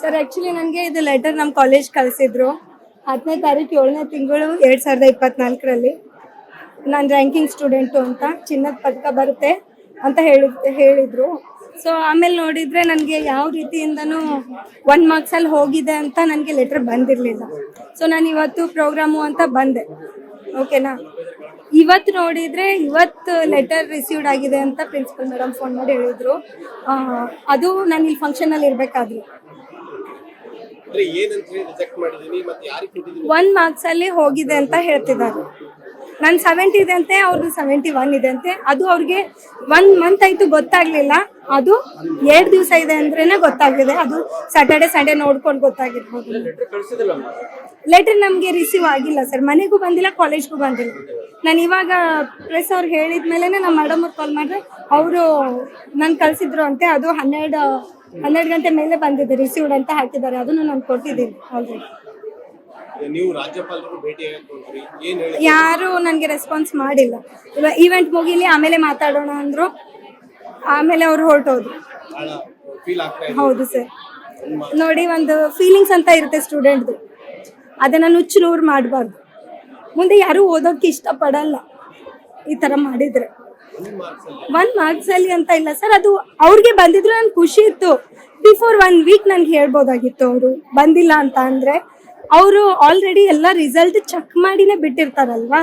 Sir actually ನನಗೆ ಇದು letter ನಮ್ಮ ಕಾಲೇಜ್ ಕಳಿಸಿದ್ರು. ಹತ್ತನೇ ತಾರೀಕು ಏಳನೇ ತಿಂಗಳು ಎರಡು ಸಾವಿರದ ಇಪ್ಪತ್ನಾಲ್ಕರಲ್ಲಿ. ನಾನು ರ್ಯಾಂಕಿಂಗ್ ಸ್ಟೂಡೆಂಟು ಅಂತ, ಚಿನ್ನದ ಪದಕ ಬರುತ್ತೆ ಅಂತ ಹೇಳಿ, ಹೇಳಿದರು. ಸೊ ಆಮೇಲೆ ನೋಡಿದರೆ ನನಗೆ ಯಾವ ರೀತಿಯಿಂದನೂ ಒನ್ ಮಾರ್ಕ್ಸಲ್ಲಿ ಹೋಗಿದೆ ಅಂತ ನನಗೆ ಲೆಟರ್ ಬಂದಿರಲಿಲ್ಲ. ಸೊ ನಾನು ಇವತ್ತು ಪ್ರೋಗ್ರಾಮು ಅಂತ ಬಂದೆ. ಓಕೆನಾ ಇವತ್ತು ನೋಡಿದ್ರೆ ಇವತ್ತು ಲೆಟರ್ ರಿಸೀವ್ಡ್ ಆಗಿದೆ ಅಂತ ಪ್ರಿನ್ಸಿಪಲ್ ಮೇಡಮ್ ಫೋನ್ ಮಾಡಿ ಹೇಳಿದ್ರು. ಅದು ನಾನು ಇಲ್ಲಿ ಫಂಕ್ಷನ್ ಅಲ್ಲಿ ಅಂದ್ರೆ ಏನಂತ ಹೇಳಿ ರಿಜೆಕ್ಟ್ ಮಾಡಿದೀನಿ ಮತ್ತೆ ಯಾರಿಗೆ ಕೊಟ್ಟಿದ್ದೀನಿ ಒನ್ ಮಾರ್ಕ್ಸ್ ಅಲ್ಲಿ ಹೋಗಿದೆ ಅಂತ ಹೇಳ್ತಿದ್ದಾರೆ. ನನ್ ಸೆವೆಂಟಿ ಇದೆ ಅಂತೆ ಅವ್ರದ್ದು ಸೆವೆಂಟಿ ಒನ್ ಇದೆ ಅಂತೆ. ಅದು ಅವ್ರಿಗೆ ಒನ್ ಮಂತ್ ಆಯ್ತು ಗೊತ್ತಾಗ್ಲಿಲ್ಲ. ಅದು ಎರಡು ದಿವಸ ಇದೆ ಅಂದ್ರೇನೆ ಗೊತ್ತಾಗಿದೆ ಅದು ಸ್ಯಾಟರ್ಡೆ ಸಂಡೇ ನೋಡ್ಕೊಂಡು ಗೊತ್ತಾಗಿರ್ಬೋದು. ಲೆಟರ್ ನಮಗೆ ರಿಸೀವ್ ಆಗಿಲ್ಲ ಸರ್ ಮನೆಗೂ ಬಂದಿಲ್ಲ ಕಾಲೇಜ್ಗೂ ಬಂದಿಲ್ಲ. ನಾನು ಇವಾಗ ಪ್ರೆಸ್ ಅವ್ರಿಗೆ ಹೇಳಿದ್ಮೇಲೆ ನಮ್ಮ ಮೇಡಮ್ ಅವ್ರು ಕಾಲ್ ಮಾಡಿದ್ರೆ ಅವರು ನಾನು ಕಳ್ಸಿದ್ರು ಅಂತೆ. ಅದು ಹನ್ನೆರಡು ಹನ್ನೆರಡು ಗಂಟೆ ಮೇಲೆ ಬಂದಿದೆ ರಿಸೀವ್ಡ್ ಅಂತ ಹಾಕಿದ್ದಾರೆ. ಅದನ್ನು ನಾನು ಕೊಟ್ಟಿದ್ದೀನಿ ಆಲ್ರೆಡಿ ನೀವು ರಾಜ್ಯಪಾಲರು ಭೇಟಿ ಏನ್ ಯಾರು ನನಗೆ ರೆಸ್ಪಾನ್ಸ್ ಮಾಡಿಲ್ಲ. ಇವಾಗ ಈವೆಂಟ್ ಮುಗಿಲಿ ಆಮೇಲೆ ಮಾತಾಡೋಣ ಅಂದ್ರು. ಆಮೇಲೆ ಅವ್ರು ಹೊರಟೋದ್ರು. ಹೌದು ಸರ್. ನೋಡಿ ಒಂದು ಫೀಲಿಂಗ್ಸ್ ಅಂತ ಇರುತ್ತೆ ಸ್ಟೂಡೆಂಟ್ದು ಅದನ್ನ ನುಚ್ಚು ನೂರು ಮಾಡಬಾರ್ದು. ಮುಂದೆ ಯಾರು ಓದೋಕೆ ಇಷ್ಟಪಡಲ್ಲ. ಈ ಥರ ಮಾಡಿದ್ರೆ. ಒನ್ ಮಾರ್ಕ್ಸ್ ಅಲ್ಲಿ. ಅಂತ ಇಲ್ಲ ಸರ್. ಅದು ಅವ್ರಿಗೆ ಬಂದಿದ್ರು ನನ್ಗೆ ಖುಷಿ ಇತ್ತು. ಬಿಫೋರ್ ಒನ್ ವೀಕ್ ನನ್ಗೆ ಹೇಳ್ಬೋದಾಗಿತ್ತು ಅವರು. ಬಂದಿಲ್ಲ ಅಂತ ಅಂದ್ರೆ. ಅವರು ಆಲ್ರೆಡಿ ಎಲ್ಲ ರಿಸಲ್ಟ್ ಚೆಕ್ ಮಾಡಿನೇ ಬಿಟ್ಟಿರ್ತಾರಲ್ವಾ?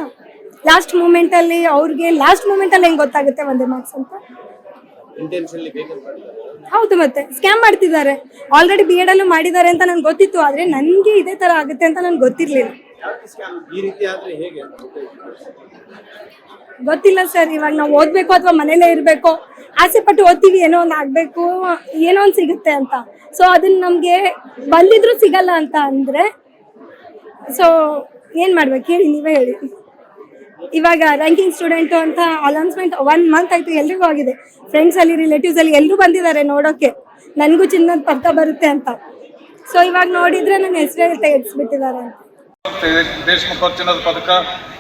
ಲಾಸ್ಟ್ ಮೂಮೆಂಟ್ ಅಲ್ಲಿ ಅವ್ರಿಗೆ ಲಾಸ್ಟ್ ಮೂಮೆಂಟ್ ಅಲ್ಲಿ ಹೆಂಗ್ ಗೊತ್ತಾಗುತ್ತೆ ಒಂದೇ ಮಾರ್ಕ್ಸ್ ಅಂತ? ಹೌದು ಮತ್ತೆ ಸ್ಕ್ಯಾಮ್ ಮಾಡ್ತಿದ್ದಾರೆ. ಆಲ್ರೆಡಿ ಬಿ ಎಡ್ ಅಲ್ಲೂ ಮಾಡಿದ್ದಾರೆ ಅಂತ ನನ್ಗೆ ಗೊತ್ತಿತ್ತು ಆದ್ರೆ ನನಗೆ ಇದೇ ತರ ಆಗುತ್ತೆ ಅಂತ ನನ್ಗೆ ಗೊತ್ತಿರ್ಲಿಲ್ಲ. ಗೊತ್ತಿಲ್ಲ ಸರ್ ಇವಾಗ ನಾವು ಓದ್ಬೇಕು ಅಥವಾ ಮನೇಲೇ ಇರಬೇಕು ಆಸೆ ಪಟ್ಟು ಓದ್ತೀವಿ ಏನೋ ಒಂದು ಆಗ್ಬೇಕು ಏನೋ ಒಂದು ಸಿಗುತ್ತೆ ಅಂತ. ಸೊ ಅದನ್ನ ನಮಗೆ ಬಂದಿದ್ರು ಸಿಗಲ್ಲ ಅಂತ ಅಂದ್ರೆ ಸೊ ಏನು ಮಾಡ್ಬೇಕು? ಹೇಳಿ, ನೀವೇ ಹೇಳಿ. ಇವಾಗ ರ್ಯಾಂಕಿಂಗ್ ಸ್ಟೂಡೆಂಟು ಅಂತ ಅನೌನ್ಸ್ಮೆಂಟ್ ಒನ್ ಮಂತ್ ಆಯ್ತು, ಎಲ್ರಿಗೂ ಆಗಿದೆ. ಫ್ರೆಂಡ್ಸಲ್ಲಿ ಅಲ್ಲಿ ರಿಲೇಟಿವ್ಸ್ ಅಲ್ಲಿ ಎಲ್ಲರೂ ಬಂದಿದ್ದಾರೆ ನೋಡೋಕೆ. ನನಗೂ ಚಿನ್ನದ ಪಕ್ಕ ಬರುತ್ತೆ ಅಂತ. ಸೊ ಇವಾಗ ನೋಡಿದ್ರೆ ನನ್ನ ಹೆಸರೇ ತೆಗೆಸ್ಬಿಟ್ಟಿದ್ದಾರೆ ದೇಶಮುಖ ಚಿನ್ನದ ಪದಕ.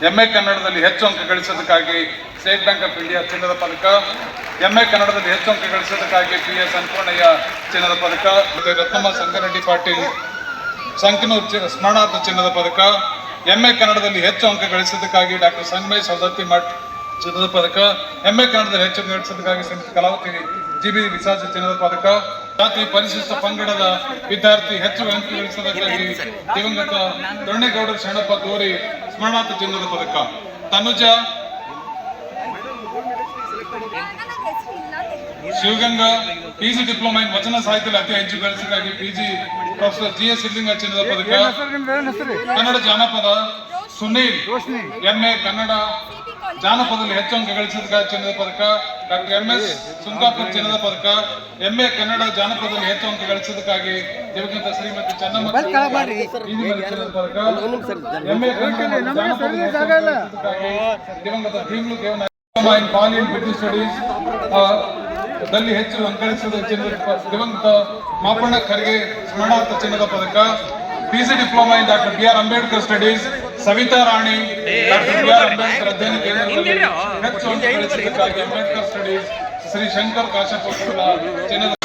ಎಂಎ ಕನ್ನಡದಲ್ಲಿ ಹೆಚ್ಚು ಅಂಕ ಗಳಿಸೋದಕ್ಕಾಗಿ ಸ್ಟೇಟ್ ಬ್ಯಾಂಕ್ ಆಫ್ ಇಂಡಿಯಾ ಚಿನ್ನದ ಪದಕ. ಎಂಎ ಕನ್ನಡದಲ್ಲಿ ಹೆಚ್ಚು ಅಂಕ ಗಳಿಸೋದಕ್ಕಾಗಿ ಪಿ ಎಸ್ ಚಿನ್ನದ ಪದಕ. ರತ್ನಮ್ಮ ಸಂಗರೆಡ್ಡಿ ಪಾಟೀಲ್ ಸಂಕನೂರ್ ಸ್ಮರಣಾರ್ಥ ಚಿನ್ನದ ಪದಕ ಎಂಎ ಕನ್ನಡದಲ್ಲಿ ಹೆಚ್ಚು ಅಂಕ ಗಳಿಸಿದ್ದಕ್ಕಾಗಿ ಡಾಕ್ಟರ್ ಸಂಗಮೇಶ್ ಸವದತ್ತಿ ಮಠ ಚಿನ್ನದ ಪದಕ ಎಂಎ ಕನ್ನಡದಲ್ಲಿ ಹೆಚ್ಚು ಗಳಿಸಿದ್ದಕ್ಕಾಗಿ ಶ್ರೀಮತಿ ಕಲಾವತಿ ಜಿ ಬಿ ವಿಸಾಜ ಚಿನ್ನದ ಪದಕ, ಜಾತಿ ಪರಿಶಿಷ್ಟ ಪಂಗಡದ ವಿದ್ಯಾರ್ಥಿ ಹೆಚ್ಚು ಅಂಕ ಗಳಿಸಿದ್ದಕ್ಕಾಗಿ ದಿವಂಗತ ದೊಣ್ಣೇಗೌಡರ ಶರಣಪ್ಪ ತೋರಿ ಸ್ಮರಣಾರ್ಥ ಚಿನ್ನದ ಪದಕ, Tanuja Shivaganga PG diploma in ವಚನ ಸಾಹಿತ್ಯದಲ್ಲಿ ಅತಿ ಹೆಚ್ಚು ಗಳಿಸಿಗಾಗಿ PG professor G S Siddalinga ಚಿನ್ನದ ಪದಕ. ಕನ್ನಡ ಜಾನಪದ ಸುನೀಲ್ ಎಂಎ ಕನ್ನಡ ಜಾನಪದದಲ್ಲಿ ಹೆಚ್ಚು ಅಂಕ ಗಳಿಸಿದ ಚಿನ್ನದ ಪದಕ. ಡಾಕ್ಟರ್ ಎಂ ಎಸ್ ಸುಂಕಾಪುರ್ ಚಿನ್ನದ ಪದಕ. ಎಂಎ ಕನ್ನಡ ಜಾನಪದದಲ್ಲಿ ಹೆಚ್ಚು ಅಂಕ ಗಳಿಸಿದ್ದಕ್ಕಾಗಿ ದಿವಂಗತ ಶ್ರೀಮತಿ ಚನ್ನಮ್ಮ ಪದಕ. ಎಂಎ ಕನ್ನಡ ದಿವಂಗತ ಭೀಮ್ಲು ದೇವನಾಯ ಇನ್ ಬಾಲಿವುಡ್ ಬ್ರಿಟಿಷ್ ಸ್ಟಡೀಸ್ ದಲ್ಲಿ ಹೆಚ್ಚು ಅಲಂಕರಿಸಿದ ದಿವಂಗತ ಮಾಪಣ್ಣ ಖರ್ಗೆ ಸ್ಮರಣಾರ್ಥ ಚಿನ್ನದ ಪದಕ PC diploma in doctor B R Ambedkar studies Savita Rani doctor B R Ambedkar ಅಧ್ಯಯನ ಕೇಂದ್ರದಲ್ಲಿ ಹೆಚ್ಚು ಅಂಕ ಗಳಿಸಿದ್ದಕ್ಕಾಗಿ ಅಂಬೇಡ್ಕರ್ ಸ್ಟಡೀಸ್ ಶ್ರೀ ಶಂಕರ್ ಕಾಶಪ್ಪ ಚಿನ್ನದ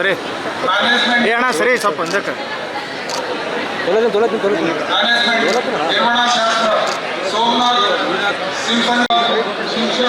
ಸರಿ ಮ್ಯಾನೇಜ್ಮೆಂಟ್ ಏ ಅಣ್ಣ ಸರಿ ಸ್ವಲ್ಪ ಒಂದಕ್ಕೆ ಮ್ಯಾನೇಜ್ಮೆಂಟ್ ನಿರ್ವಹಣಾ ಶಾಸ್ತ್ರ ಸೋಮನಾಥ್ ಸಿಂಫನಿ ಶಿಕ್ಷಣ